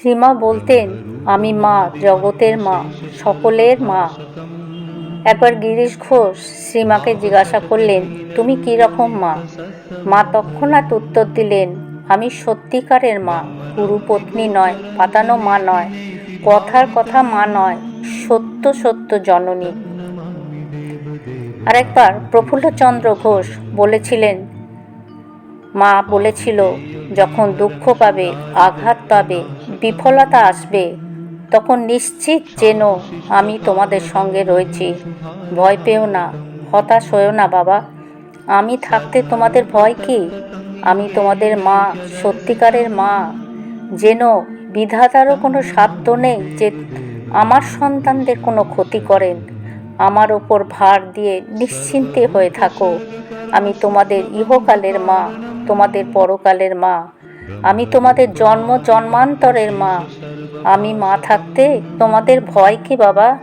শ্রীমা বলতেন, আমি মা, জগতের মা, সকলের মা। একবার গিরিশ ঘোষ শ্রীমাকে জিজ্ঞাসা করলেন, তুমি কী রকম মা? মা তৎক্ষণাৎ উত্তর দিলেন, আমি সত্যিকারের মা গুরুপত্নী নয়, পাতানো মা নয়, কথার কথা মা নয়, সত্য সত্য জননী। আরেকবার প্রফুল্লচন্দ্র ঘোষ বলেছিলেন, মা বলেছিল, যখন দুঃখ পাবে, আঘাত পাবে বিফলতা আসবে, তখন নিশ্চিত যেন আমি তোমাদের সঙ্গে রয়েছি। ভয় পেও না, হতাশ হয়েও না বাবা। আমি থাকতে তোমাদের ভয় কি? আমি তোমাদের মা, সত্যিকারের মা। যেন বিধাতারও কোনো সাধ্য নেই যে আমার সন্তানদের কোনো ক্ষতি করেন। আমার ওপর ভার দিয়ে নিশ্চিন্তে হয়ে থাকো। আমি তোমাদের ইহকালের মা, তোমাদের পরকালের মা। আমি তোমাদের জন্ম জন্মান্তরের মা। আমি মা থাকতে তোমাদের ভয় কি বাবা?